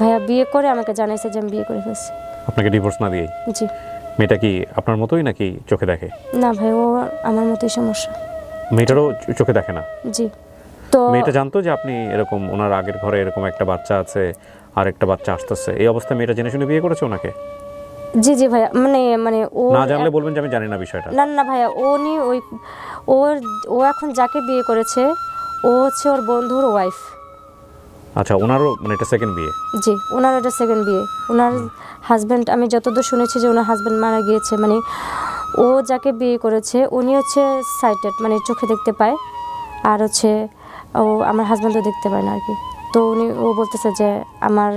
ভাইয়া বিয়ে করে আমাকে জানাইছে যে আমি বিয়ে করে ফেলছি। আপনাকে ডিভোর্স না দিয়েই? জি। মেয়েটা কি আপনার মতোই নাকি চোখে দেখে? না ভাই ও আমার মতোই সমস্যা। মেয়েটারও চোখে দেখে না? জি। তো মেয়েটা জানতো যে আপনি এরকম ওনার আগের ঘরে এরকম একটা বাচ্চা আছে আর একটা বাচ্চা আসতেছে। এই অবস্থায় মেয়েটা জেনে শুনে বিয়ে করেছে ওনাকে? জি জি ভাইয়া মানে মানে ও না জানলে বলবেন যে আমি জানি না বিষয়টা। না না ভাইয়া ও নি ওই ওর ও এখন যাকে বিয়ে করেছে ও হচ্ছে ওর বন্ধুর ওয়াইফ আচ্ছা ওনারও মানে এটা সেকেন্ড বিয়ে? জি ওনার এটা সেকেন্ড বিয়ে। ওনার হাজব্যান্ড আমি যতদূর শুনেছি যে ওনার হাজব্যান্ড মারা গিয়েছে মানে ও যাকে বিয়ে করেছে উনি হচ্ছে সাইটেড মানে চোখে দেখতে পায়। আর হচ্ছে ও আমার হাজব্যান্ডও দেখতে পায় না আর কি। তো উনি ও বলতেছে যে আমার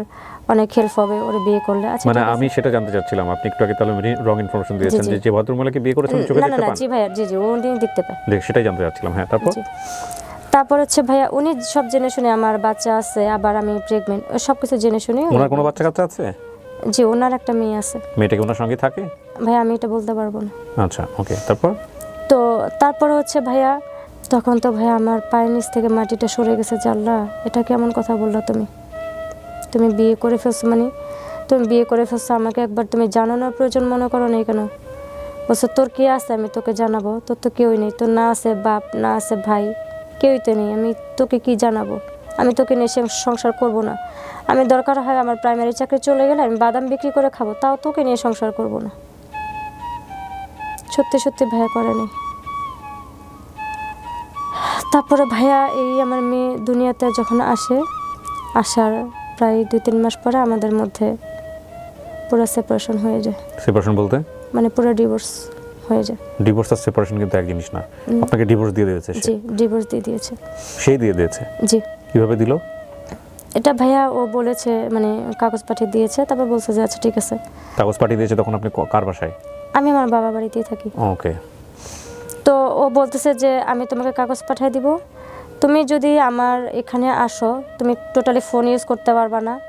অনেক হেল্প হবে ওর বিয়ে করলে। আচ্ছা মানে আমি সেটা জানতে চাচ্ছিলাম আপনি একটু আগে তাহলে রং ইনফরমেশন দিয়েছেন যে যে ভদ্রমহিলাকে বিয়ে করেছেন চোখে দেখতে না না না জি ভাইয়া জি জি ও উনি দেখতে পায়। দেখ সেটাই জানতে চাচ্ছিলাম হ্যাঁ তারপর? তারপর হচ্ছে ভাইয়া উনি সব জেনে শুনে আমার বাচ্চা আছে আবার আমি প্রেগনেন্ট সব কিছু জেনে শুনে ওনার কোনো বাচ্চা কাচ্চা আছে? জি ওনার একটা মেয়ে আছে। মেয়েটাকে ওনার সঙ্গে থাকে? ভাই আমি এটা বলতে পারব না। আচ্ছা ওকে তারপর? তো তারপরে হচ্ছে ভাইয়া তখন তো ভাইয়া আমার পায়ের নিচ থেকে মাটিটা সরে গেছে জাল্লা এটা কেমন কথা বললা তুমি? তুমি বিয়ে করে ফেলছো মানে? তুমি বিয়ে করে ফেলছো আমাকে একবার তুমি জানানোর প্রয়োজন মনে করো না কেন? বলছো তোর কে আছে? আমি তোকে জানাব। তোর তো কেউই নেই। তোর না আছে বাপ না আছে ভাই। কেউই তো নেই। আমি তোকে কি জানাব? আমি তোকে নিয়ে সংসার করব না। আমি দরকার হয় আমার প্রাইমারি চাকরি চলে গেলে আমি বাদাম বিক্রি করে খাব তাও তোকে নিয়ে সংসার করব না। সত্যি সত্যি ভাইয়া করেনি তারপরে ভাইয়া এই আমার মেয়ে দুনিয়াতে যখন আসে আসার প্রায় দুই তিন মাস পরে আমাদের মধ্যে পুরো সেপারেশন হয়ে যায়। সেপারেশন বলতে? মানে পুরো ডিভোর্স হয়ে যায়। ডিভোর্স আর সেপারেশন কিন্তু এক জিনিস না। আপনাকে ডিভোর্স দিয়ে দিয়েছে জি ডিভোর্স দিয়ে দিয়েছে। সেই দিয়ে দিয়েছে। জি। কীভাবে দিল? এটা ভাইয়া ও বলেছে মানে কাগজ পাঠিয়ে দিয়েছে তারপর বলছে যে আচ্ছা ঠিক আছে। কাগজ পাঠিয়ে দিয়েছে তখন আপনি ক- কার বাসায়? আমি আমার বাবা বাড়িতেই থাকি। ওকে তো ও বলতেছে যে আমি তোমাকে কাগজ পাঠিয়ে দিব। তুমি যদি আমার এখানে আসো তুমি টোটালি ফোন ইউজ করতে পারবা না।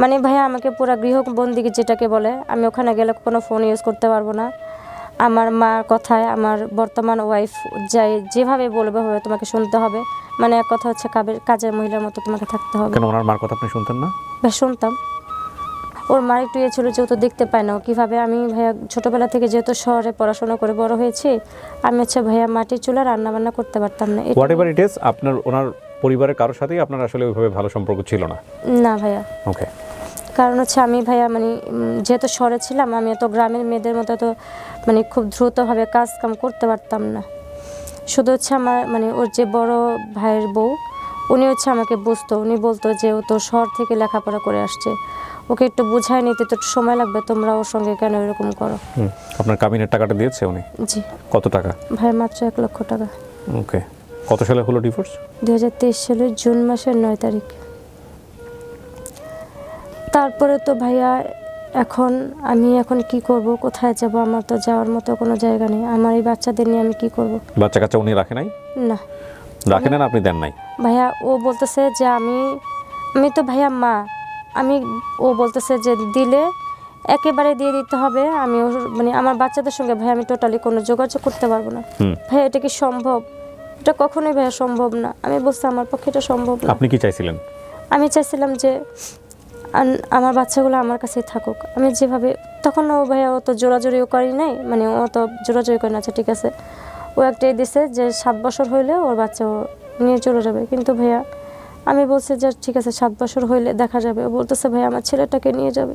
মানে ভাইয়া আমাকে পুরো গৃহবন্দী যেটাকে বলে আমি ওখানে গেলে কোনো ফোন ইউজ করতে পারব না। আমার মার কথায় আমার বর্তমান ওয়াইফ যাই যেভাবে বলবে হবে তোমাকে শুনতে হবে। মানে এক কথা হচ্ছে কাবে- কাজের মহিলার মতো তোমাকে থাকতে হবে। কেন ওনার মার কথা আপনি শুনতেন না? বেশ শুনতাম। ওর মার একটু ইয়ে ছিল যেহেতু দেখতে পায় না কীভাবে আমি ভাইয়া ছোটোবেলা থেকে যেহেতু শহরে পড়াশোনা করে বড় হয়েছি আমি হচ্ছে ভাইয়া মাটির চুলা রান্না বান্না করতে পারতাম না। হোয়াট এভার ইট ইজ আপনার ওনার পরিবারের কারোর সাথেই আপনার আসলে ওইভাবে ভালো সম্পর্ক ছিল না। না ভাইয়া। ওকে কারণ হচ্ছে আমি ভাইয়া মানে যেহেতু শহরে ছিলাম আমি এত গ্রামের মেয়েদের মতো তো মানে খুব দ্রুতভাবে কাজ কাম করতে পারতাম না। শুধু হচ্ছে আমার মানে ওর যে বড় ভাইয়ের বউ উনি হচ্ছে আমাকে বুঝতো। উনি বলতো যে ও তো শহর থেকে লেখাপড়া করে আসছে। ওকে একটু বুঝায় নিতে তো একটু সময় লাগবে তোমরা ওর সঙ্গে কেন এরকম করো? আপনার কাবিনের টাকাটা দিয়েছে উনি? জি। কত টাকা? ভাই মাত্র এক লক্ষ টাকা। ওকে। কত সালে হলো ডিভোর্স দু হাজার তেইশ সালের জুন মাসের নয় তারিখ। তারপরে তো ভাইয়া এখন আমি এখন কি করব? কোথায় যাব? আমার তো যাওয়ার মতো কোনো জায়গা নেই। আমার এই বাচ্চাদের নিয়ে আমি কি করব? বাচ্চা কাচ্চা উনি রাখে নাই? না। রাখেন না আপনি দেন নাই? ভাইয়া ও বলতেছে যে আমি আমি তো ভাইয়া মা। আমি ও বলতেছে যে দিলে একেবারে দিয়ে দিতে হবে। আমি মানে আমার বাচ্চাদের সঙ্গে ভাই আমি টোটালি কোনো যোগাযোগ করতে পারব না। ভাইয়া এটা কি সম্ভব? এটা কখনোই ভাইয়া সম্ভব না। আমি বলছি আমার পক্ষে এটা সম্ভব না। আপনি কি চাইছিলেন? আমি চাইছিলাম যে আমার বাচ্চাগুলো আমার কাছেই থাকুক। আমি যেভাবে তখন ও ভাইয়া অত জোরাজোরিও করি নাই মানে অত জোরাজোরি করে না আচ্ছা ঠিক আছে। ও একটাই দিছে যে সাত বছর হইলে ওর বাচ্চা ও নিয়ে চলে যাবে। কিন্তু ভাইয়া, আমি বলছি যে ঠিক আছে, সাত বছর হইলে দেখা যাবে। ও বলতেছে, ভাইয়া, আমার ছেলেটাকে নিয়ে যাবে।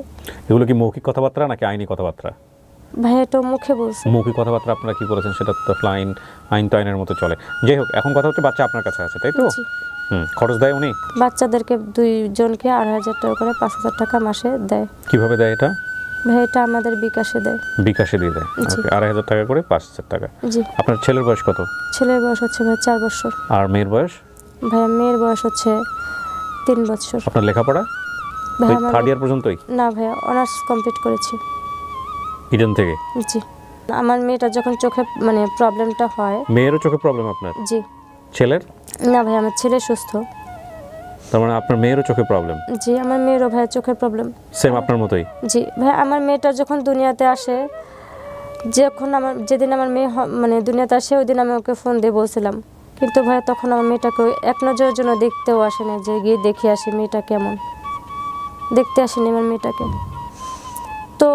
এগুলো কি মৌখিক কথাবার্তা নাকি আইনি কথাবার্তা? ভাইয়া এটা মুখে বলছে। মৌখিক কথাবার্তা আপনারা কি করেছেন সেটা তো আসলে আইন তো আইনের মতো চলে। যাই হোক এখন কথা হচ্ছে বাচ্চা আপনার কাছে আছে তাই তো। হুম খরচ দেয় উনি? বাচ্চাদেরকে দুইজনকে আড়াই হাজার টাকা করে পাঁচ হাজার টাকা মাসে দেয়। কীভাবে দেয় এটা? ভাইয়া এটা আমাদের বিকাশে দেয়। বিকাশে দিয়ে দেয়? আড়াই হাজার টাকা করে পাঁচ হাজার টাকা। জি। আপনার ছেলের বয়স কত? ছেলের বয়স হচ্ছে ভাই চার বছর। আর মেয়ের বয়স? ভাইয়া মেয়ের বয়স হচ্ছে তিন বছর। আপনার লেখাপড়া? ভাইয়া থার্ড ইয়ার পর্যন্তই? না ভাইয়া অনার্স কমপ্লিট করেছি। ইডেন থেকে? জি। আমার মেয়েটা যখন চোখে মানে প্রবলেমটা হয় মেয়েরও চোখে প্রবলেম আপনার? জি। ছেলের? না ভাই আমার ছেলে সুস্থ। তার মানে আপনার মেয়েরও চোখে প্রবলেম জি আমার মেয়েরও ভাইয়া চোখের প্রবলেম সেম আপনার মতোই? জি। ভাই আমার মেয়েটা যখন দুনিয়াতে আসে যখন আমার যেদিন আমার মেয়ে মানে দুনিয়াতে আসে ওই দিন আমি ওকে ফোন দিয়ে বলছিলাম। কিন্তু ভাইয়া তখন আমার মেয়েটাকে এক নজরের জন্য দেখতেও আসে না যে গিয়ে দেখে আসি মেয়েটা কেমন। দেখতে আসেনি আমার মেয়েটাকে। তো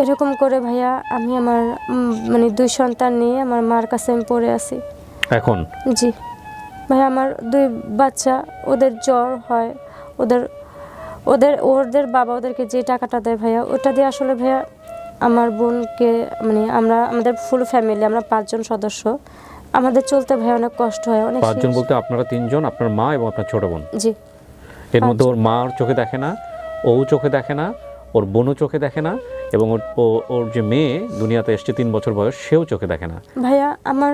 এরকম করে ভাইয়া আমি আমার মানে দুই সন্তান নিয়ে আমার মার কাছে আমি পড়ে আছি। এখন? জি। ভাই আমার দুই বাচ্চা ওদের জ্বর হয় ওদের ওদের ওদের বাবা ওদেরকে যে টাকাটা দেয় ভাইয়া ওটা দিয়ে আসলে ভাইয়া আমার বোনকে মানে আমরা আমাদের ফুল ফ্যামিলি আমরা পাঁচজন সদস্য। আমাদের চলতে ভাইয়া অনেক কষ্ট হয় অনেক পাঁচজন বলতে আপনারা তিনজন আপনার মা এবং আপনার ছোট বোন? জি। এর মধ্যে ওর মা ওর চোখে দেখে না ও চোখে দেখে না ওর বোনও চোখে দেখে না এবং ওর যে মেয়ে দুনিয়াতে এসছে তিন বছর বয়স, সেও চোখে দেখে না। ভাইয়া, আমার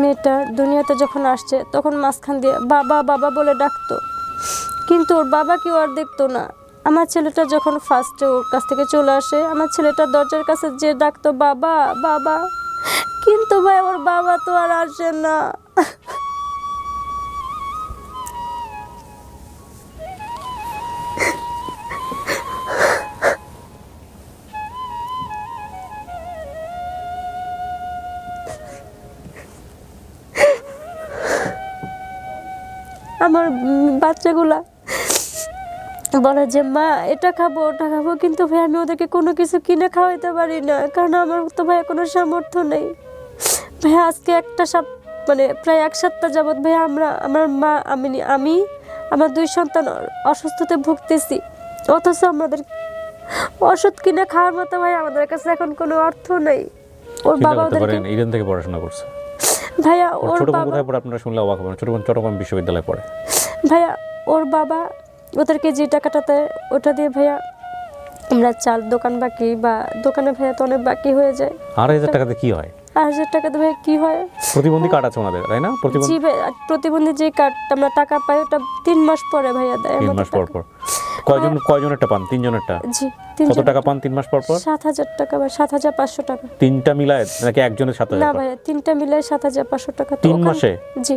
মেয়েটা দুনিয়াতে যখন আসছে, তখন মাঝখান দিয়ে বাবা বাবা বলে ডাকতো। কিন্তু ওর বাবা কেউ আর দেখতো না। আমার ছেলেটা যখন ফার্স্টে ওর কাছ থেকে চলে আসে, আমার ছেলেটা দরজার কাছে যে ডাকতো, বাবা বাবা। কিন্তু ভাই ওর বাবা তো আর আসে না। আমার বাচ্চাগুলা। বলে যে মা এটা খাব ওটা খাব। কিন্তু ভাই আমি ওদেরকে কোনো কিছু কিনে খাওয়াইতে পারি না কারণ আমার তো ভাই কোনো সামর্থ্য নেই। ভাই আজকে একটা সাপ মানে প্রায় এক সপ্তাহ যাবৎ ভাই আমরা আমার মা আমি আমি আমার দুই সন্তান অসুস্থতে ভুগতেছি। অথচ আমাদের ওষুধ কিনে খাওয়ার মতো ভাই আমাদের কাছে এখন কোনো অর্থ নেই। ওর বাবা ওদেরকে পারেন থেকে পড়াশোনা করছে। ভাইয়া ওর ছোট বোন কোথায় পড়ে? আপনারা শুনলে অবাক হবেন। ছোট বোন চট্টগ্রাম বিশ্ববিদ্যালয়ে পড়ে। ভাইয়া ওর বাবা ওদেরকে যে টাকাটা দেয় ওটা দিয়ে ভাইয়া আমরা চাল দোকান বাকি বা দোকানে ভাইয়া তো অনেক বাকি হয়ে যায়। আড়াই হাজার টাকাতে কি হয়? আট হাজার টাকাতে ভাইয়া কি হয়? প্রতিবন্ধী কার্ড আছে ওনাদের তাই না? প্রতিবন্ধী জি ভাই প্রতিবন্ধী যে কার্ডটা আমরা টাকা পাই ওটা তিন মাস পরে ভাইয়া দেয় তিন মাস পর পর। কয়জন কয়জনেরটা পান? তিনজনেরটা? জি কত টাকা পান তিন মাস পর পর? সাত হাজার টাকা বা সাত হাজার পাঁচশো টাকা। তিনটা মিলায় নাকি একজনের সাত না হাজার ভাইয়া তিনটা মিলে সাত হাজার পাঁচশো টাকা তিন মাসে? জি।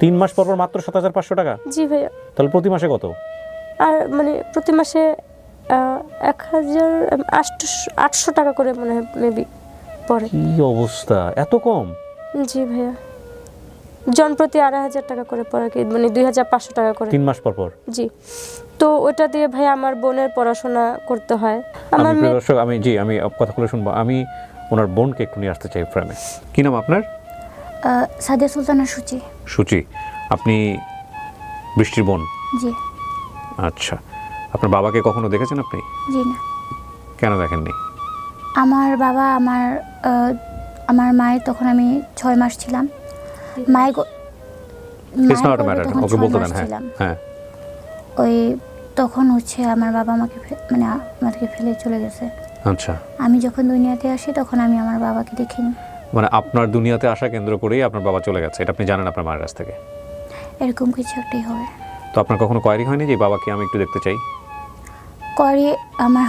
তিন মাস পর পর মাত্র সাত হাজার পাঁচশো টাকা? জি ভাইয়া। তাহলে প্রতি মাসে কত? আর মানে প্রতি মাসে এক হাজার আটশো আটশো টাকা করে মনে হয় মেবি পরে। কি অবস্থা? এত কম? জি ভাইয়া। জন প্রতি আড়াই হাজার টাকা করে পড়ে কি মানে দুই হাজার পাঁচশো টাকা করে। তিন মাস পর পর? জি। তো ওটা দিয়ে ভাই আমার বোনের পড়াশোনা করতে হয়। আমি আমার মেয়ে দর্শক আমি জি আমি কথাগুলো শুনব। আমি ওনার বোনকে একটু নিয়ে আসতে চাই ফ্রেমে। কি নাম আপনার? আহ, সাদিয়া সুলতানা সূচি। সুচি। আপনি বৃষ্টির বোন? জি। আচ্ছা। আপনার বাবাকে কখনো দেখেছেন আপনি? জি না। কেন দেখেননি? আমার বাবা আমার আমার মায়ের তখন আমি ছয় মাস ছিলাম। মায়ের হ্যাঁ। হ্যাঁ। ওই তখন হচ্ছে আমার বাবা আমাকে মানে আ- আমাদেরকে ফেলে চলে গেছে। আচ্ছা। আমি যখন দুনিয়াতে আসি তখন আমি আমার বাবাকে দেখিনি। মানে আপনার দুনিয়াতে আসা কেন্দ্র করেই আপনার বাবা চলে গেছে। এটা আপনি জানেন আপনার মায়ের কাছ থেকে? এরকম কিছু একটাই হবে। তো আপনার কখনো কোয়ারি হয়নি যে বাবাকে আমি একটু দেখতে চাই করে আমার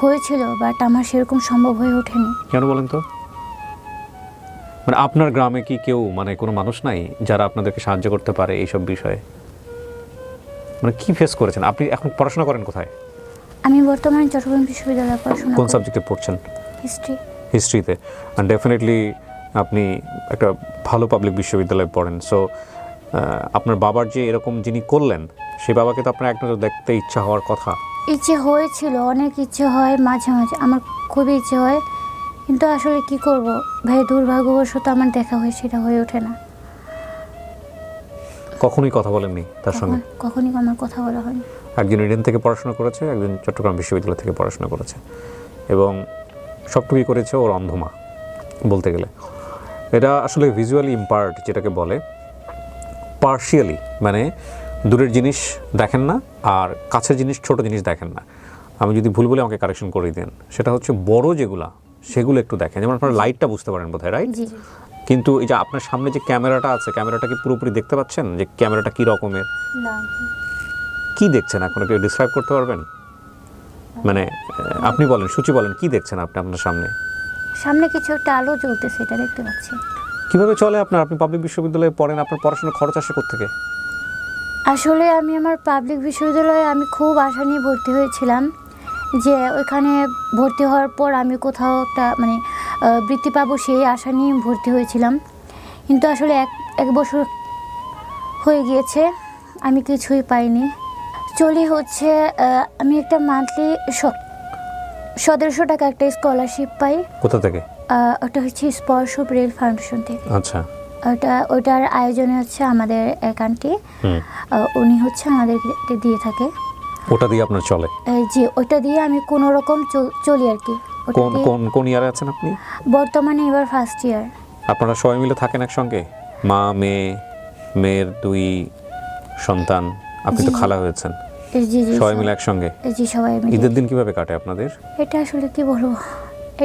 হয়েছিল বাট আমার সেরকম সম্ভব হয়ে ওঠেনি। কেন বলেন তো? মানে আপনার গ্রামে কি কেউ মানে কোনো মানুষ নাই যারা আপনাদেরকে সাহায্য করতে পারে এইসব বিষয়ে? মানে কি ফেস করেছেন? আপনি এখন পড়াশোনা করেন কোথায়? আমি বর্তমানে চট্টগ্রাম বিশ্ববিদ্যালয়ে পড়াশোনা কোন সাবজেক্টে পড়ছেন? হিস্ট্রি হিস্ট্রিতে অ্যান্ড ডেফিনেটলি আপনি একটা ভালো পাবলিক বিশ্ববিদ্যালয়ে পড়েন। সো আপনার বাবার যে এরকম যিনি করলেন সেই বাবাকে তো আপনার এক নজর দেখতে ইচ্ছা হওয়ার কথা। ইচ্ছে হয়েছিল অনেক ইচ্ছে হয় মাঝে মাঝে আমার খুবই ইচ্ছে হয় কিন্তু আসলে কি করব? ভাই দুর্ভাগ্যবশত আমার দেখা হয় সেটা হয়ে ওঠে না। কখনোই কথা বলেননি তার সঙ্গে? কখন- কখনই আমার কথা বলা হয়নি। একজন ইডেন থেকে পড়াশোনা করেছে একজন চট্টগ্রাম বিশ্ববিদ্যালয় থেকে পড়াশোনা করেছে। এবং সবটুকুই করেছে ওর অন্ধমা বলতে গেলে। এটা আসলে ভিজুয়ালি ইম্পার্ট যেটাকে বলে পার্শিয়ালি মানে দূরের জিনিস দেখেন না আর কাছের জিনিস ছোট জিনিস দেখেন না। আমি যদি ভুল বলে আমাকে কারেকশন করে দেন। সেটা হচ্ছে বড় যেগুলা সেগুলো একটু দেখেন। যেমন আপনারা লাইটটা বুঝতে পারেন বোধহয় রাইট কিন্তু এই যে আপনার সামনে যে ক্যামেরাটা আছে ক্যামেরাটা কি পুরোপুরি দেখতে পাচ্ছেন? যে ক্যামেরাটা কি রকমের? কি দেখছেন এখন? কেউ ডিসক্রাইব করতে পারবেন? মানে আপনি বলেন সূচি বলেন কি দেখছেন আপনি আপনার সামনে? সামনে কিছু একটা আলো জ্বলতেছে এটা দেখতে পাচ্ছি। কীভাবে চলে আপনার? আপনি পাবলিক বিশ্ববিদ্যালয়ে পড়েন আপনার পড়াশোনার খরচ আসে থেকে আসলে আমি আমার পাবলিক বিশ্ববিদ্যালয়ে আমি খুব আশা নিয়ে ভর্তি হয়েছিলাম যে ওইখানে ভর্তি হওয়ার পর আমি কোথাও একটা মানে বৃত্তি পাবো সেই আশা নিয়ে ভর্তি হয়েছিলাম। কিন্তু আসলে এক এক বছর হয়ে গিয়েছে আমি কিছুই পাইনি। চলি হচ্ছে আমি একটা মান্থলি সতেরোশো টাকা একটা স্কলারশিপ পাই। কোথা থেকে? ওটা হচ্ছে স্পর্শ ব্রেল ফাউন্ডেশন থেকে। আচ্ছা। ওটা ওটার আয়োজনে হচ্ছে আমাদের এক আন্টি উনি হচ্ছে আমাদেরকে দিয়ে থাকে। ওটা দিয়ে আপনার চলে? এই যে ওটা দিয়ে আমি কোনো রকম চলি আর কি। কোন কোন কোন ইয়ারে আছেন আপনি? বর্তমানে এবার ফার্স্ট ইয়ার আপনারা সবাই মিলে থাকেন একসঙ্গে? মা মেয়ে মেয়ের দুই সন্তান আপনি তো খালা হয়েছেন। জি জি সবাই মিলে একসঙ্গে? জি সবাই মিলে। ঈদের দিন কীভাবে কাটে আপনাদের? এটা আসলে কি বলব?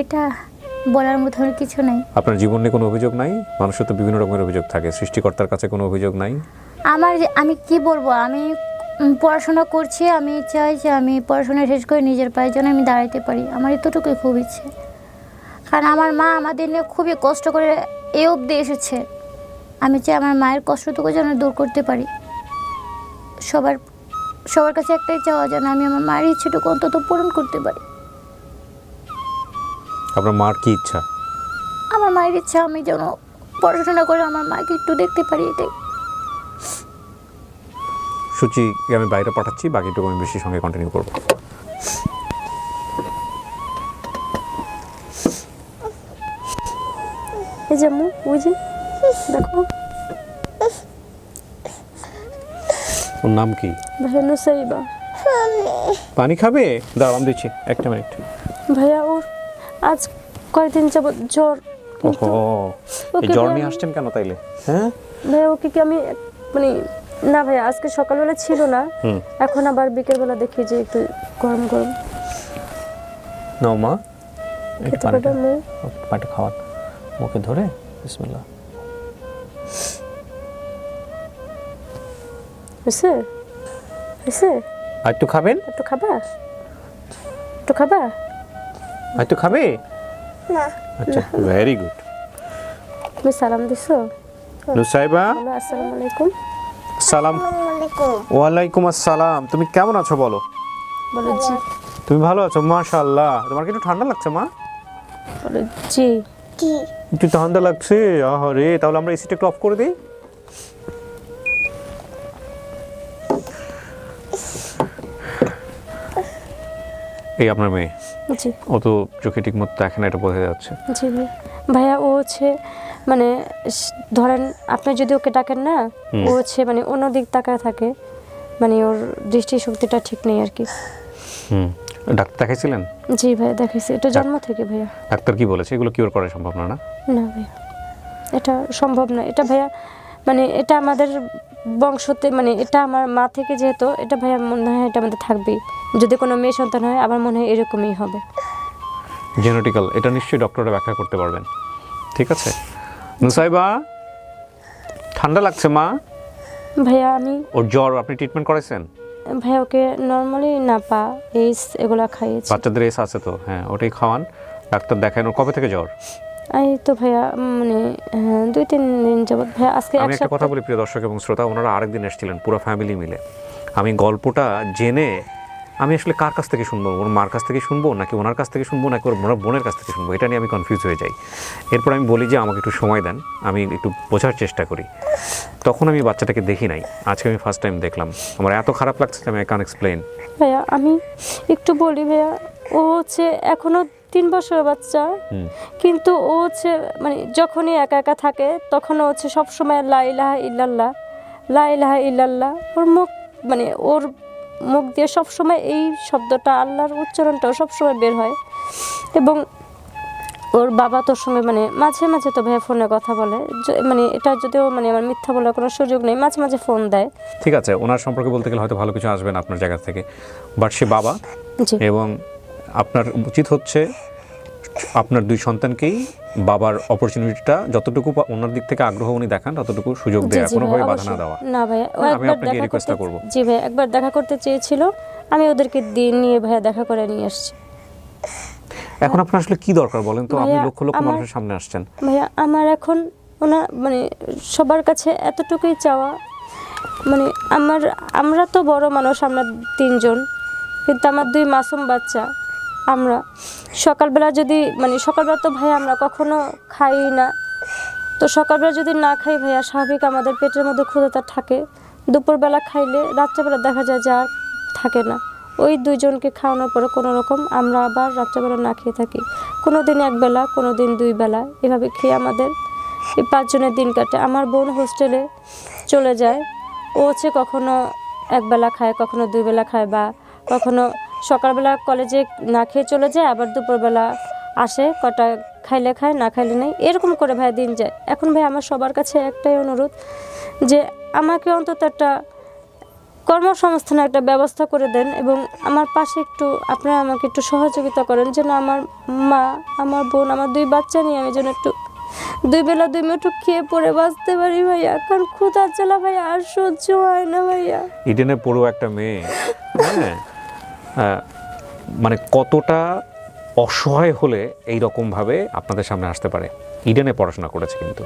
এটা বলার মতো আর কিছু নাই। আপনার জীবনে কোনো অভিযোগ নাই? মানুষের তো বিভিন্ন রকমের অভিযোগ থাকে। সৃষ্টিকর্তার কাছে কোনো অভিযোগ নাই? আমার যে- আমি কি বলব? আমি পড়াশোনা করছি আমি চাই যে আমি পড়াশোনা শেষ করে নিজের পায়ের জন্য আমি দাঁড়াতে পারি। আমার এতটুকুই খুব ইচ্ছে। কারণ আমার মা আমাদের নিয়ে খুবই কষ্ট করে এ অবধি এসেছে। আমি চাই আমার মায়ের কষ্টটুকু যেন দূর করতে পারি। সবার সবার কাছে একটাই চাওয়া যেন আমি আমার মায়ের ইচ্ছেটুকু অন্তত পূরণ করতে পারি। আপনার মার কি ইচ্ছা? আমার মায়ের ইচ্ছা আমি যেন পড়াশোনা করে আমার মাকে একটু দেখতে পারি এটাই। সূচিকে আমি বাইরে পাঠাচ্ছি বাকিটুকু আমি বেশি সঙ্গে কন্টিনিউ করব। এই যে আম্মু ওই যে দেখো। ওর নাম কি? ভাইয়া নুসাইবা পানি খাবে? দাঁড়াও আমি দিচ্ছি একটা মিনিট ভাইয়া ওর আজ কয়েকদিন যাবত জ্বর ওকে জ্বর নিয়ে আসছেন কেন তাইলে? হ্যাঁ? ভাইয়া ওকে কি আমি মানে না ভাইয়া আজকে সকালবেলা ছিল না। এখন আবার বিকেলবেলা দেখি যে একটু গরম গরম। নাও মা? পানিটা খাওয়ান মুখে ধরে বিসমিল্লাহ। হয়েছে? হয়েছে? আর একটু খাবেন? একটু খাবা? একটু খাবা? একটু খাবে? আচ্ছা ভেরি গুড তুমি সালাম দিছো? নুসাইবা? আসসালামু আলাইকুম। সালাম। ওয়ালাইকুম আসসালাম। তুমি কেমন আছো বলো? বলো জি। তুমি ভালো আছো? মাশাআল্লাহ। তোমার কি একটু ঠান্ডা লাগছে মা? বলো জি। কি? একটু ঠান্ডা লাগছে? আহারে তাহলে আমরা এসিটা একটু অফ করে দিই। এই আপনার মেয়ে? জি। ও তো চোখে ঠিক মতো দেখে না এটা বোঝা যাচ্ছে। জি ভাইয়া। ও হচ্ছে মানে ধরেন আপনি যদি ওকে ডাকেন না ও হচ্ছে মানে অন্য দিক তাকায় থাকে। মানে ওর দৃষ্টিশক্তিটা ঠিক নেই আর কি। হুম। ডাক্তার দেখাইছিলেন? জি ভাইয়া দেখেছি এটা জন্ম থেকে ভাইয়া। ডাক্তার কি বলেছে? এগুলো কিওর করা সম্ভব না না? না ভাইয়া। এটা সম্ভব না। এটা ভাইয়া মানে এটা আমাদের বংশতে মানে এটা আমার মা থেকে যেহেতু এটা ভাইয়া মনে হয় এটা আমাদের থাকবেই। যদি কোনো মেয়ে সন্তান হয় আমার মনে হয় এরকমই হবে। জেনেটিক্যাল এটা নিশ্চয়ই ডক্টররা ব্যাখ্যা করতে পারবেন। ঠিক আছে? নুসাইবা ঠান্ডা লাগছে মা? ভাইয়া আমি ওর জ্বর আপনি ট্রিটমেন্ট করেছেন? ভাইয়া ওকে নর্মালি নাপা এইস এগুলো খাইয়েছি। বাচ্চাদের এস আছে তো হ্যাঁ ওটাই খাওয়ান। ডাক্তার দেখান ওর কবে থেকে জ্বর? এই তো ভাইয়া মানে হ্যাঁ, দুই তিন দিন যাবত ভাইয়া আজকে আমি একটা কথা বলি প্রিয় দর্শক এবং শ্রোতা ওনারা আরেকদিন এসেছিলেন পুরো ফ্যামিলি মিলে। আমি গল্পটা জেনে আমি আসলে কার কাছ থেকে শুনব? ওর মার কাছ থেকে শুনব নাকি ওনার কাছ থেকে শুনব নাকি ওর বোনের কাছ থেকে শুনব? এটা নিয়ে আমি কনফিউজ হয়ে যাই। এরপর আমি বলি যে আমাকে একটু সময় দেন আমি একটু বোঝার চেষ্টা করি। তখন আমি বাচ্চাটাকে দেখি নাই আজকে আমি ফার্স্ট টাইম দেখলাম। আমার এত খারাপ লাগছে আমি আই ক্যান এক্সপ্লেন ভাইয়া আমি একটু বলি ভাইয়া ও হচ্ছে এখনও তিন বছর বাচ্চা। কিন্তু ও হচ্ছে মানে যখনই একা একা থাকে তখন ও হচ্ছে সবসময় লা ইলাহা ইল্লাল্লাহ লা ইলাহা ইল্লাল্লাহ। ওর মুখ মানে ওর মুখ দিয়ে সবসময় এই শব্দটা আল্লাহর উচ্চারণটাও সবসময় বের হয়। এবং ওর বাবা তোর সঙ্গে মানে মাঝে মাঝে তো ভাইয়া ফোনে কথা বলে। মানে এটা যদিও মানে আমার মিথ্যা বলার কোনো সুযোগ নেই মাঝে মাঝে ফোন দেয়। ঠিক আছে ওনার সম্পর্কে বলতে গেলে হয়তো ভালো কিছু আসবে না আপনার জায়গা থেকে। বাট সে বাবা এবং আপনার উচিত হচ্ছে আপনার দুই সন্তানকেই বাবার অপরচুনিটিটা যতটুকু ওনার দিক থেকে আগ্রহ উনি দেখান ততটুকু সুযোগ জি কোনোভাবে বাধা না দেওয়া। না হ্যাঁ, আমি আপনাকে রিকোয়েস্টটা করব। জি ভাইয়া একবার দেখা করতে চেয়েছিল আমি ওদেরকে দিয়ে নিয়ে ভাইয়া দেখা করে নিয়ে আসছি। এখন আপনার আসলে কি দরকার বলেন তো? আপনি লক্ষ লক্ষ মানুষের সামনে আসছেন। ভাইয়া আমার এখন ওনা মানে সবার কাছে এতটুকুই চাওয়া মানে আমার আমরা তো বড় মানুষ আমরা তিনজন কিন্তু আমার দুই মাসুম বাচ্চা। আমরা। সকালবেলা যদি মানে সকালবেলা তো ভাইয়া আমরা কখনো খাই না। তো সকালবেলা যদি না খাই ভাইয়া, স্বাভাবিক আমাদের পেটের মধ্যে ক্ষুধাটা থাকে। দুপুরবেলা খাইলে রাত্রেবেলা দেখা যায় যে থাকে না। ওই দুইজনকে খাওয়ানোর পরে কোনো রকম আমরা আবার রাত্রেবেলা না খেয়ে থাকি। কোনো দিন এক বেলা, কোনো দিন দুই বেলা। এভাবে খেয়ে আমাদের এই পাঁচজনের দিন কাটে। আমার বোন হোস্টেলে চলে যায়। ও হচ্ছে কখনো একবেলা খায়, কখনো দুই বেলা খায় বা কখনো সকালবেলা কলেজে না খেয়ে চলে যায়, আবার দুপুরবেলা আসে, কটা খাইলে খায়, না খাইলে নেই। এরকম করে ভাই দিন যায়। এখন ভাই আমার সবার কাছে একটাই অনুরোধ যে আমাকে অন্তত একটা কর্মসংস্থানের একটা ব্যবস্থা করে দেন এবং আমার পাশে একটু আপনারা আমাকে একটু সহযোগিতা করেন যেন আমার মা, আমার বোন, আমার দুই বাচ্চা নিয়ে আমি যেন একটু দুই বেলা দুই মিনিট খেয়ে পরে বাঁচতে পারি ভাইয়া। কারণ ক্ষুধার জ্বালা ভাইয়া, আর সহ্য হয় না ভাইয়া। ইডেনে পড়ো একটা মেয়ে। হ্যাঁ। মানে কতটা অসহায় হলে এই রকমভাবে আপনাদের সামনে আসতে পারে? ইডেনে পড়াশোনা করেছে কিন্তু।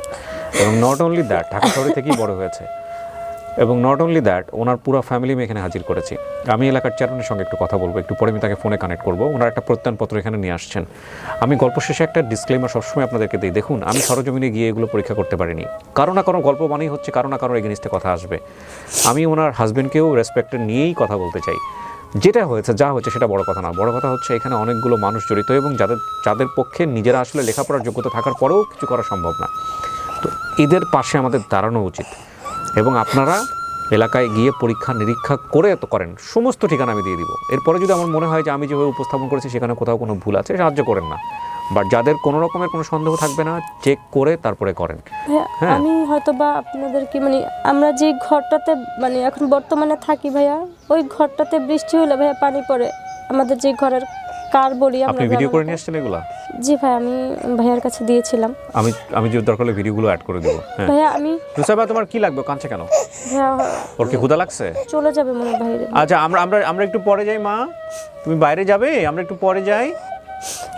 এবং নট অনলি দ্যাট ঢাকা শহরে থেকেই বড় হয়েছে। এবং নট অনলি দ্যাট ওনার পুরো ফ্যামিলি আমি এখানে হাজির করেছি। আমি এলাকার চেয়ারম্যানের সঙ্গে একটু কথা বলব, একটু পরে আমি তাকে ফোনে কানেক্ট করব। ওনার একটা প্রত্যয়নপত্র এখানে নিয়ে আসছেন। আমি গল্প শেষে একটা ডিসক্লেমার সবসময় আপনাদেরকে দিই। দেখুন, আমি সরজমিনে গিয়ে এগুলো পরীক্ষা করতে পারিনি। কারও না কারও গল্প মানেই হচ্ছে, কারও না কারও এগেনিস্টে কথা আসবে। আমি ওনার হাজব্যান্ডকেও রেসপেক্টে নিয়েই কথা বলতে চাই। যেটা হয়েছে, যা হয়েছে সেটা বড় কথা না। বড় কথা হচ্ছে এখানে অনেকগুলো মানুষ জড়িত এবং যাদের যাদের পক্ষে নিজেরা আসলে লেখাপড়ার যোগ্যতা থাকার পরেও কিছু করা সম্ভব না। তো এদের পাশে আমাদের দাঁড়ানো উচিত এবং আপনারা এলাকায় গিয়ে পরীক্ষা নিরীক্ষা করে তো করেন। সমস্ত ঠিকানা আমি দিয়ে দিব। এরপরে যদি আমার মনে হয় যে আমি যেভাবে উপস্থাপন করেছি সেখানে কোথাও কোনো ভুল আছে, সাহায্য করেন না। বাট যাদের কোনো রকমের কোনো সন্দেহ থাকবে না চেক করে তারপরে করেন। হ্যাঁ। আমি হয়তো বা আপনাদেরকে মানে আমরা যে ঘরটাতে মানে এখন বর্তমানে থাকি ভাইয়া ওই ঘরটাতে বৃষ্টি হলে ভাইয়া পানি পড়ে। আমাদের যে ঘরের কার বলি আমরা আপনি ভিডিও করে নিয়ে আসছেন এগুলা? জি ভাই আমি ভাইয়ার কাছে দিয়েছিলাম। আমি আমি যদি দরকার হলে ভিডিওগুলো অ্যাড করে দেবো হ্যাঁ। ভাইয়া আমি রুসাবা তোমার কি লাগবে? কাঁদছে কেন? ওর কি ক্ষুদা লাগছে? চলে যাবে মনে হয় আচ্ছা আমরা আমরা আমরা একটু পরে যাই মা। তুমি বাইরে যাবে আমরা একটু পরে যাই।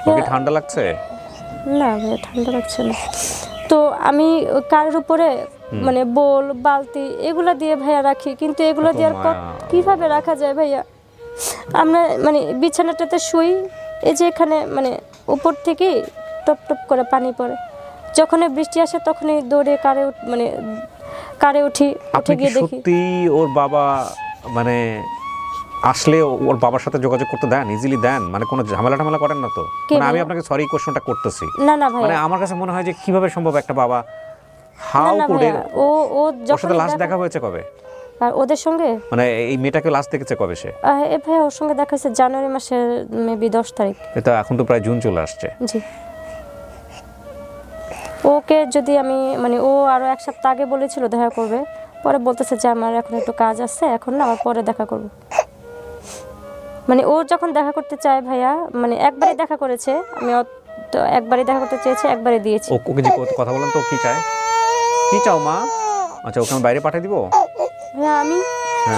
ওর কি ঠান্ডা লাগছে? না ভাইয়া ঠান্ডা লাগছে না। তো আমি কারের উপরে মানে বোল বালতি এগুলা দিয়ে ভাইয়া রাখি কিন্তু এগুলো দিয়ে আর কীভাবে রাখা যায় ভাইয়া? আমরা মানে বিছানাটাতে শুই এই যে এখানে মানে উপর থেকে টপ টপ করে পানি পড়ে। যখনই বৃষ্টি আসে তখনই দৌড়ে কারে মানে কারে উঠি উঠে গিয়ে দেখি। সত্যি ওর বাবা মানে আসলে ওর বাবার সাথে যোগাযোগ করতে দেন ইজিলি দেন। মানে কোনো ঝামেলা টামেলা করেন না তো। মানে আমি আপনাকে সরি কোশ্চেনটা করতেছি। না না ভাই মানে আমার কাছে মনে হয় যে কীভাবে সম্ভব একটা বাবা? হাউ ভাইয়া ও ও যখন সাথে লাস্ট দেখা হয়েছে কবে? আর ওদের সঙ্গে? মানে এই মেয়েটাকে লাস্ট দেখেছে কবে সে? এ ভাইয়া ওর সঙ্গে দেখা হয়েছে জানুয়ারি মাসের মেবি দশ তারিখ। এটা এখন তো প্রায় জুন চলে আসছে। জি। ওকে যদি আমি মানে ও আরও এক সপ্তাহ আগে বলেছিল দেখা করবে পরে বলতেছে যে আমার এখন একটু কাজ আছে এখন না আমার পরে দেখা করব। মানে ও যখন দেখা করতে চায় ভাইয়া মানে একবারই দেখা করেছে আমি তো একবারই দেখা করতে চেয়েছে একবারই দিয়েছি। ওকে যে কথা বলেন তো কি চায়? কি চাও মা? আচ্ছা ওকে আমি বাইরে পাঠিয়ে দিব? হ্যাঁ আমি।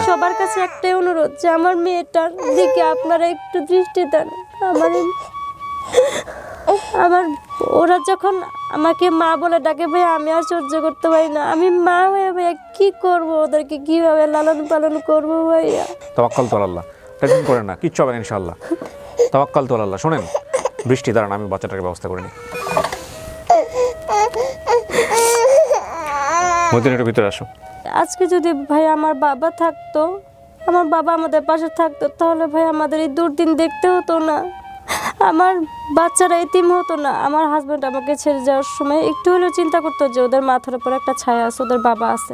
সবার কাছে একটাই অনুরোধ যে আমার মেয়েটার দিকে আপনারা একটু দৃষ্টি দেন। আমার আমার ওরা যখন আমাকে মা বলে ডাকে ভাই আমি আর সহ্য করতে পারি না। আমি মা হয়ে ভাইয়া কি করব ওদেরকে? কীভাবে লালন পালন করব ভাইয়া? তবাক্কাল তো আল্লাহ টেনশন করেন না, কিচ্ছু হবে না ইনশাল্লাহ তবাক্কাল তো আল্লাহ, শোনেন, বৃষ্টি, দাঁড়ান, আমি বাচ্চাটাকে ব্যবস্থা করে নিই। মদিন ভিতরে আসো। আজকে যদি ভাই আমার বাবা থাকতো, আমার বাবা আমাদের পাশে থাকতো, তাহলে ভাই আমাদের এই দুর্দিন দেখতে হতো না। আমার বাচ্চারা এতিম হতো না। আমার হাজব্যান্ড আমাকে ছেড়ে যাওয়ার সময় একটু হলেও চিন্তা করতো যে ওদের মাথার উপর একটা ছায়া আছে, ওদের বাবা আছে।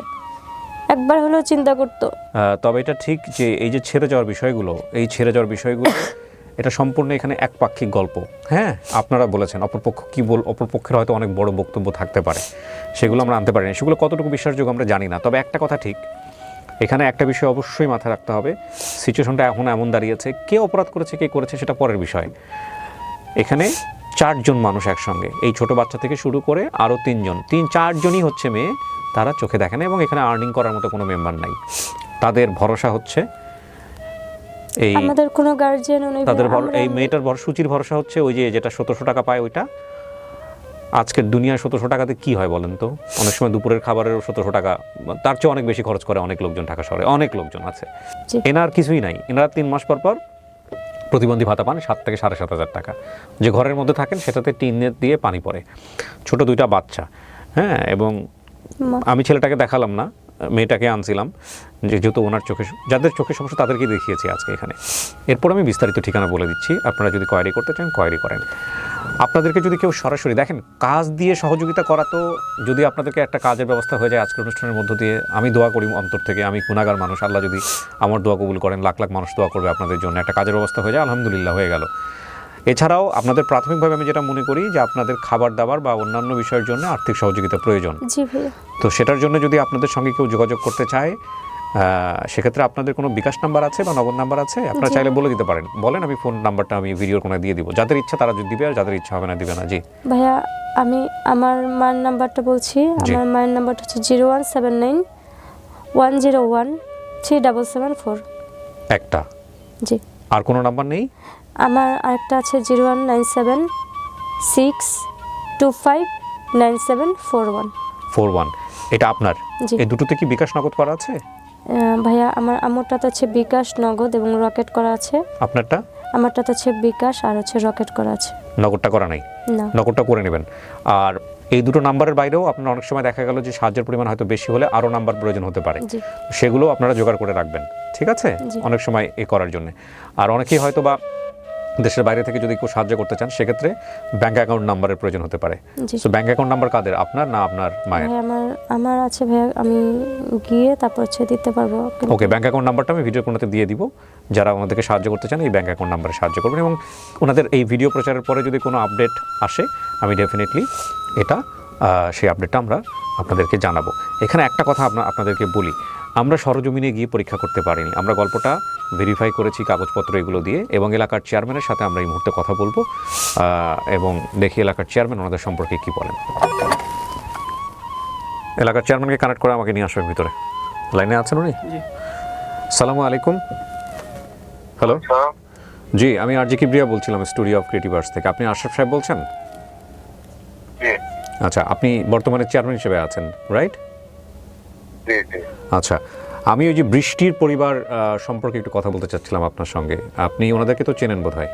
একবার হলেও চিন্তা করতো। তবে এটা ঠিক যে এই যে ছেড়ে যাওয়ার বিষয়গুলো, এই ছেড়ে যাওয়ার বিষয়গুলো, এটা সম্পূর্ণ এখানে একপাক্ষিক গল্প। হ্যাঁ আপনারা বলেছেন, অপরপক্ষ কি বল, অপরপক্ষের হয়তো অনেক বড় বক্তব্য থাকতে পারে। সেগুলো আমরা আনতে পারি না সেগুলো কতটুকু বিশ্বাসযোগ্য আমরা জানি না। তবে একটা কথা ঠিক, এখানে একটা বিষয় অবশ্যই মাথায় রাখতে হবে সিচুয়েশনটা এখন এমন দাঁড়িয়েছে, কে অপরাধ করেছে, কে করেছে সেটা পরের বিষয়। এখানে চারজন মানুষ একসঙ্গে। এই ছোট বাচ্চা থেকে শুরু করে আরও তিনজন। তিন চারজনই হচ্ছে মেয়ে তারা চোখে দেখে না এবং এখানে আর্নিং করার মতো কোনো মেম্বার নাই। তাদের ভরসা হচ্ছে এই আমাদের কোনো গার্জিয়ানও নেই তাদের এই মেয়েটার ভর সূচির ভরসা হচ্ছে ওই যে যেটা সতেরোশো টাকা পায় ওইটা। আজকের দুনিয়ায় সতেরোশো টাকাতে কি হয় বলেন তো? অনেক সময় দুপুরের খাবারেরও সতেরোশো টাকা তার চেয়ে অনেক বেশি খরচ করে অনেক লোকজন ঢাকা শহরে। অনেক লোকজন আছে। এনার কিছুই নাই। এনারা তিন মাস পর পর প্রতিবন্ধী ভাতা পান সাত থেকে সাড়ে সাত হাজার টাকা। যে ঘরের মধ্যে থাকেন সেটাতে টিনের দিয়ে পানি পড়ে। ছোট দুইটা বাচ্চা হ্যাঁ? এবং আমি ছেলেটাকে দেখালাম না। মেয়েটাকে আনছিলাম, যে যেহেতু ওনার চোখে যাদের চোখে সমস্যা তাদেরকে দেখিয়েছি আজকে এখানে। এরপর আমি বিস্তারিত ঠিকানা বলে দিচ্ছি, আপনারা যদি কোয়ারি করতে চান কোয়ারি করেন। আপনাদেরকে যদি কেউ সরাসরি, দেখেন, কাজ দিয়ে সহযোগিতা করা তো যদি আপনাদেরকে একটা কাজের ব্যবস্থা হয়ে যায় আজকের অনুষ্ঠানের মধ্য দিয়ে, আমি দোয়া করি অন্তর থেকে, আমি গুণাগার মানুষ, আল্লাহ যদি আমার দোয়া কবুল করেন, লাখ লাখ মানুষ দোয়া করবে আপনাদের জন্য। একটা কাজের ব্যবস্থা হয়ে যায়, আলহামদুলিল্লাহ, হয়ে গেল। এছাড়াও আপনাদের প্রাথমিকভাবে আমি যেটা মনে করি যে আপনাদের খাবার দাবার বা অন্যান্য বিষয়ের জন্য আর্থিক সহযোগিতা প্রয়োজন। তো সেটার জন্য যদি আপনাদের সঙ্গে কেউ যোগাযোগ করতে চায় সেক্ষেত্রে আপনাদের কোনো বিকাশ নাম্বার আছে বা নগদ নাম্বার আছে? আপনারা চাইলে বলে দিতে পারেন। বলেন আমি ফোন নাম্বারটা আমি ভিডিওর কোনায় দিয়ে দিব। যাদের ইচ্ছা তারা যদি দিবে আর যাদের ইচ্ছা হবে না দিবে না। জি। ভাইয়া আমি আমার মায়ের নাম্বারটা বলছি। আমার মায়ের নাম্বারটা হচ্ছে zero one seven nine one zero one three double seven four. একটা। জি। আর কোনো নাম্বার নেই? আমার আরেকটা আছে zero one nine seven six two five nine seven four one. Four one. এটা আপনার? এই দুটোতে কি বিকাশ নগদ করা আছে? ভাইয়া আমার আমারটাতে আছে বিকাশ নগদ এবং রকেট করা আছে। আপনারটা? আমারটাতে আছে বিকাশ আর হচ্ছে রকেট করা আছে। নগদটা করা নাই? না। নগদটা করে নেবেন। আর এই দুটো নাম্বারের বাইরেও আপনার অনেক সময় দেখা গেল যে সাহায্যের পরিমাণ হয়তো বেশি হলে আরও নাম্বার প্রয়োজন হতে পারে। সেগুলো আপনারা জোগাড় করে রাখবেন। ঠিক আছে? অনেক সময় এ করার জন্য। আর অনেকেই হয়তো বা দেশের বাইরে থেকে যদি কেউ সাহায্য করতে চান সেক্ষেত্রে ব্যাঙ্ক অ্যাকাউন্ট নাম্বারের প্রয়োজন হতে পারে। সো ব্যাঙ্ক অ্যাকাউন্ট নাম্বার কাদের? আপনার না আপনার মায়ের? ভাই আমার আমার আছে ভাইয়া আমি গিয়ে তারপর হচ্ছে দিতে পারব। ওকে ব্যাঙ্ক অ্যাকাউন্ট নাম্বারটা আমি ভিডিও কোনোতে দিয়ে দিব। যারা ওনাদেরকে সাহায্য করতে চান এই ব্যাঙ্ক অ্যাকাউন্ট নাম্বারে সাহায্য করবেন এবং ওনাদের এই ভিডিও প্রচারের পরে যদি কোনো আপডেট আসে আমি ডেফিনেটলি এটা সেই আপডেটটা আমরা আপনাদেরকে জানাব। এখানে একটা কথা আপনা- আপনাদেরকে বলি। আমরা সরজমিনে গিয়ে পরীক্ষা করতে পারিনি। আমরা গল্পটা ভেরিফাই করেছি কাগজপত্র এগুলো দিয়ে এবং এলাকার চেয়ারম্যানের সাথে আমরা এই মুহূর্তে কথা বলব এবং দেখি এলাকার চেয়ারম্যান ওনাদের সম্পর্কে কি বলেন। এলাকার চেয়ারম্যানকে কানেক্ট করে আমাকে নিয়ে আসবেন ভিতরে। লাইনে আছেন উনি? সালামু আলাইকুম। হ্যালো হ্যাঁ জি আমি আরজি কিবরিয়া বলছিলাম স্টুডিও অফ ক্রিয়েটিভ আর্টস থেকে। আপনি আশরাফ সাহেব বলছেন? আচ্ছা আপনি বর্তমানে চেয়ারম্যান হিসেবে আছেন রাইট আচ্ছা আমি ওই যে বৃষ্টির পরিবার সম্পর্কে একটু কথা বলতে চাচ্ছিলাম আপনার সঙ্গে। আপনি ওনাদেরকে তো চেনেন বোধ হয়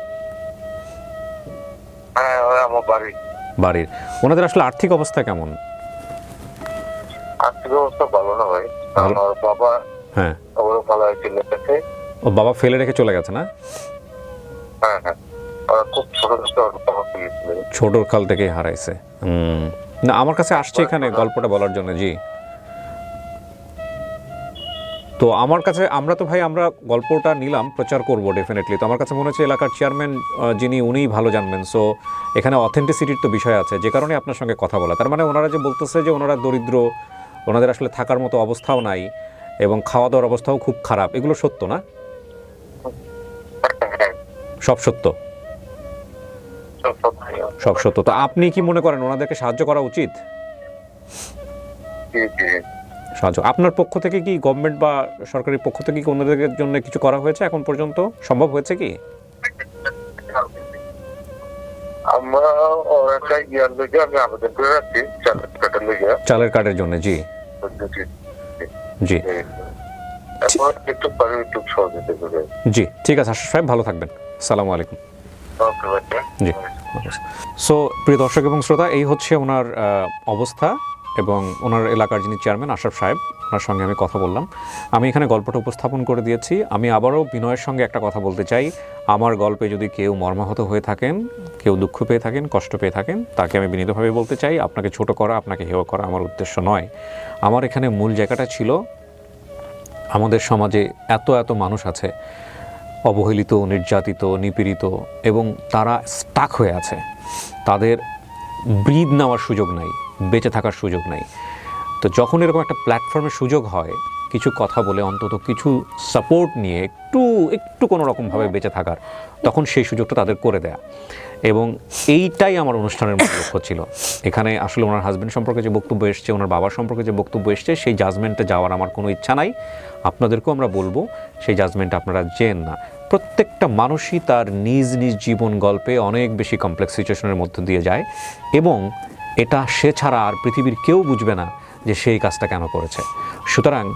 হ্যাঁ আমার বাড়ির। ওনাদের আসলে আর্থিক অবস্থা কেমন? আর্থিক অবস্থা ভালো না ভাই। ওর বাবা হ্যাঁ। ওর ভালো গেছে। ও বাবা ফেলে রেখে চলে গেছে না? হ্যাঁ হ্যাঁ। খুব ছোট কাল থেকেই হারাইছে। হুম। না আমার কাছে আসছে এখানে গল্পটা বলার জন্য জি। তো আমার কাছে আমরা তো ভাই আমরা গল্পটা নিলাম প্রচার করব ডেফিনেটলি তো আমার কাছে মনে হচ্ছে এলাকার চেয়ারম্যান যিনি উনিই ভালো জানবেন। সো এখানে অথেন্টিসিটির তো বিষয় আছে যে কারণে আপনার সঙ্গে কথা বলা। তার মানে ওনারা যে বলতেছে যে ওনারা দরিদ্র ওনাদের আসলে থাকার মতো অবস্থাও নাই এবং খাওয়া দাওয়ার অবস্থাও খুব খারাপ। এগুলো সত্য না? সব সত্য? সব সত্য তো আপনি কি মনে করেন ওনাদেরকে সাহায্য করা উচিত? সাহায্য। আপনার পক্ষ থেকে কি গভর্নমেন্ট বা সরকারি পক্ষ থেকে কি ওনাদের জন্য কিছু করা হয়েছে এখন পর্যন্ত? সম্ভব হয়েছে কি? আমরা একটা ইয়ার লেগে আমি আবেদন করে রাখছি চালের কাটার লেগে। চালের কার্ডের জন্য জি। জি জি একটু পারি একটু সহযোগিতা করে জি ঠিক আছে আশিস সাহেব ভালো থাকবেন। সালামু আলাইকুম। জি। সো প্রিয় দর্শক এবং শ্রোতা এই হচ্ছে ওনার অবস্থা। এবং ওনার এলাকার যিনি চেয়ারম্যান আশরাফ সাহেব, ওনার সঙ্গে আমি কথা বললাম। আমি এখানে গল্পটা উপস্থাপন করে দিয়েছি। আমি আবারও বিনয়ের সঙ্গে একটা কথা বলতে চাই। আমার গল্পে যদি কেউ মর্মাহত হয়ে থাকেন, কেউ দুঃখ পেয়ে থাকেন, কষ্ট পেয়ে থাকেন, তাকে আমি বিনীতভাবে বলতে চাই, আপনাকে ছোট করা, আপনাকে হেয় করা আমার উদ্দেশ্য নয়। আমার এখানে মূল জায়গাটা ছিল আমাদের সমাজে এত এত মানুষ আছে, অবহেলিত, নির্যাতিত, নিপীড়িত এবং তারা স্টাক হয়ে আছে। তাদের ব্রিদ নেওয়ার সুযোগ নাই। বেঁচে থাকার সুযোগ নাই। তো যখন এরকম একটা প্ল্যাটফর্মের সুযোগ হয়, কিছু কথা বলে, অন্তত কিছু সাপোর্ট নিয়ে একটু একটু কোনো রকমভাবে বেঁচে থাকার, তখন সেই সুযোগটা তাদের করে দেয়া। এবং এইটাই আমার অনুষ্ঠানের মূল লক্ষ্য ছিল। এখানে আসলে ওনার হাজব্যান্ড সম্পর্কে যে বক্তব্য এসছে, ওনার বাবার সম্পর্কে যে বক্তব্য এসছে, সেই জাজমেন্টে যাওয়ার আমার কোনো ইচ্ছা নাই। আপনাদেরকেও আমরা বলব, সেই জাজমেন্ট আপনারা যেন না। প্রত্যেকটা মানুষই তার নিজ নিজ জীবন গল্পে অনেক বেশি কমপ্লেক্স সিচুয়েশনের মধ্য দিয়ে যায়। এবং এটা সে ছাড়া আর পৃথিবীর কেউ বুঝবে না যে সেই কাজটা কেন করেছে। সুতরাং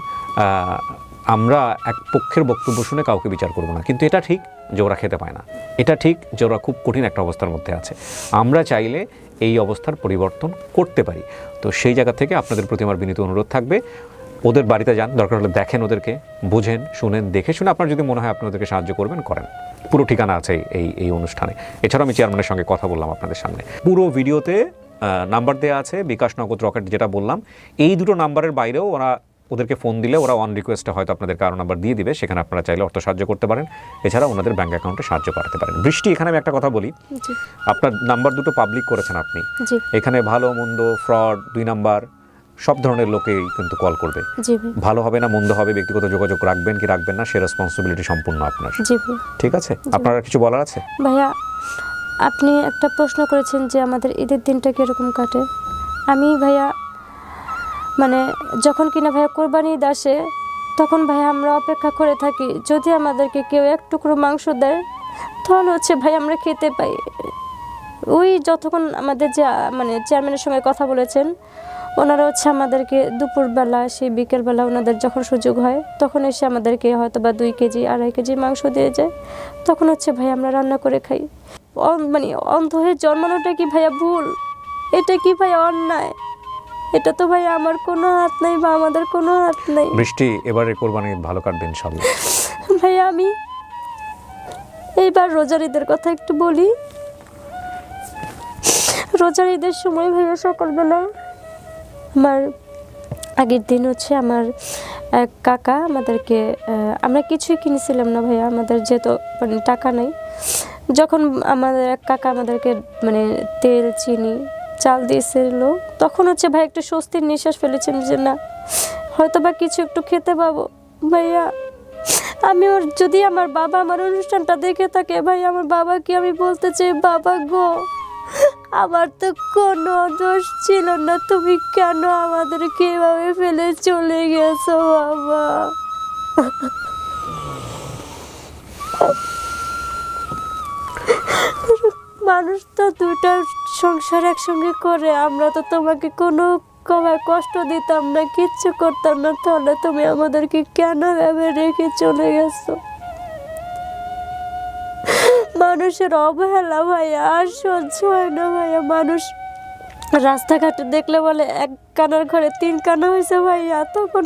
আমরা এক পক্ষের বক্তব্য শুনে কাউকে বিচার করব না। কিন্তু এটা ঠিক যে ওরা খেতে পায় না। এটা ঠিক যে ওরা খুব কঠিন একটা অবস্থার মধ্যে আছে। আমরা চাইলে এই অবস্থার পরিবর্তন করতে পারি। তো সেই জায়গা থেকে আপনাদের প্রতি আমার বিনীত অনুরোধ থাকবে, ওদের বাড়িতে যান, দরকার হলে দেখেন ওদেরকে, বুঝেন, শুনেন, দেখে শুনে আপনার যদি মনে হয় আপনি ওদেরকে সাহায্য করবেন, করেন। পুরো ঠিকানা আছে এই এই অনুষ্ঠানে। এছাড়াও আমি চেয়ারম্যানের সঙ্গে কথা বললাম আপনাদের সামনে। পুরো ভিডিওতে নাম্বার দেওয়া আছে বিকাশ নগদ রকেট যেটা বললাম এই দুটো নাম্বারের বাইরেও ওরা ওদেরকে ফোন দিলে ওরা অন রিকোয়েস্টে হয়তো আপনাদের কারও নাম্বার দিয়ে দিবে সেখানে আপনারা চাইলে অর্থ সাহায্য করতে পারেন। এছাড়া ওনাদের ব্যাঙ্ক অ্যাকাউন্টে সাহায্য পাঠাতে পারেন। বৃষ্টি এখানে আমি একটা কথা বলি। আপনার নাম্বার দুটো পাবলিক করেছেন আপনি। এখানে ভালো মন্দ ফ্রড দুই নাম্বার সব ধরনের লোকেই কিন্তু কল করবে। ভালো হবে না মন্দ হবে ব্যক্তিগত যোগাযোগ রাখবেন কি রাখবেন না সে রেসপন্সিবিলিটি সম্পূর্ণ আপনার। ঠিক আছে? আপনার কিছু বলার আছে? ভাইয়া আপনি একটা প্রশ্ন করেছেন যে আমাদের ঈদের দিনটা কীরকম কাটে। আমি ভাইয়া মানে যখন কিনা ভাইয়া কোরবানি ঈদ আসে, তখন ভাইয়া আমরা অপেক্ষা করে থাকি, যদি আমাদেরকে কেউ এক টুকরো মাংস দেয়, তাহলে হচ্ছে ভাই আমরা খেতে পাই। ওই যতক্ষণ আমাদের যে মানে চেয়ারম্যানের সঙ্গে কথা বলেছেন, ওনারা হচ্ছে আমাদেরকে দুপুরবেলা, সেই বিকেলবেলা ওনাদের যখন সুযোগ হয়, তখন এসে আমাদেরকে হয়তো বা দুই কেজি, আড়াই কেজি মাংস দিয়ে যায়, তখন হচ্ছে ভাই আমরা রান্না করে খাই। মানে অন্ধ হয়ে জন্মানোটা কি ভাইয়া ভুল? এটা কি ভাই অন্যায়? এটা তো ভাই আমার কোনো হাত নেই বা আমাদের কোনো হাত নেই। বৃষ্টি এবারে কোরবানি ভালো কাটবে ইনশাল্লাহ ভাই আমি এইবার রোজার ঈদের কথা একটু বলি। রোজার ঈদের সময় ভাইয়া সকালবেলা আমার আগের দিন হচ্ছে আমার এক কাকা আমাদেরকে আমরা কিছুই কিনেছিলাম না ভাইয়া আমাদের যেহেতু মানে টাকা নেই। যখন আমাদের এক কাকা আমাদেরকে মানে তেল, চিনি, চাল দিয়েছিল তখন হচ্ছে ভাই একটু স্বস্তির নিঃশ্বাস ফেলেছেন যে না, হয়তো বা কিছু একটু খেতে পাবো। ভাইয়া, আমি ওর যদি আমার বাবা আমার অনুষ্ঠানটা দেখে থাকে, ভাই আমার বাবাকে আমি বলতে চাই, বাবা গো, আমার তো কোনো দোষ ছিল না, তুমি কেন আমাদেরকে এভাবে ফেলে চলে গেছো, বাবা? মানুষ তো দুটা সংসার একসঙ্গে করে, আমরা তো তোমাকে কোনো কষ্ট দিতাম না, কিচ্ছু করতাম না, তাহলে তুমি আমাদেরকে কেন ভেবে রেখে চলে গেছো? মানুষের অবহেলা ভাইয়া, আর সহ্য হয় না ভাইয়া, মানুষ রাস্তাঘাটে দেখলে বলে এক কানার ঘরে তিন কানা হয়েছে ভাইয়া, তখন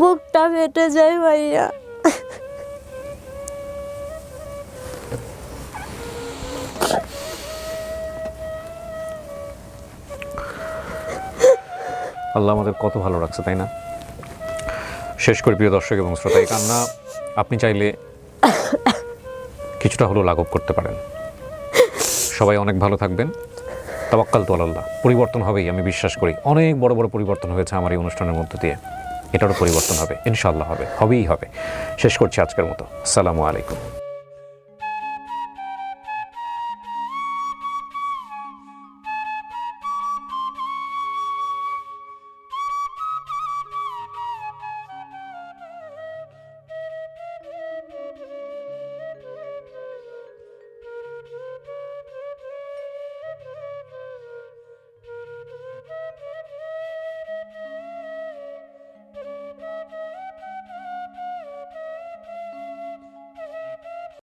বুকটা ফেটে যায় ভাইয়া। আল্লাহ আমাদের কত ভালো রাখছে, তাই না? শেষ করে প্রিয় দর্শক এবং শ্রোতা, এই কান্না আপনি চাইলে কিছুটা হলেও লাঘব করতে পারেন। সবাই অনেক ভালো থাকবেন। তাবাক্কাল তো আল্লাহ পরিবর্তন হবেই, আমি বিশ্বাস করি। অনেক বড় বড় পরিবর্তন হয়েছে আমার এই অনুষ্ঠানের মধ্য দিয়ে। এটারও পরিবর্তন হবে, ইনশাআল্লাহ হবে, হবেই হবে। শেষ করছি আজকের মতো। আসসালামু আলাইকুম।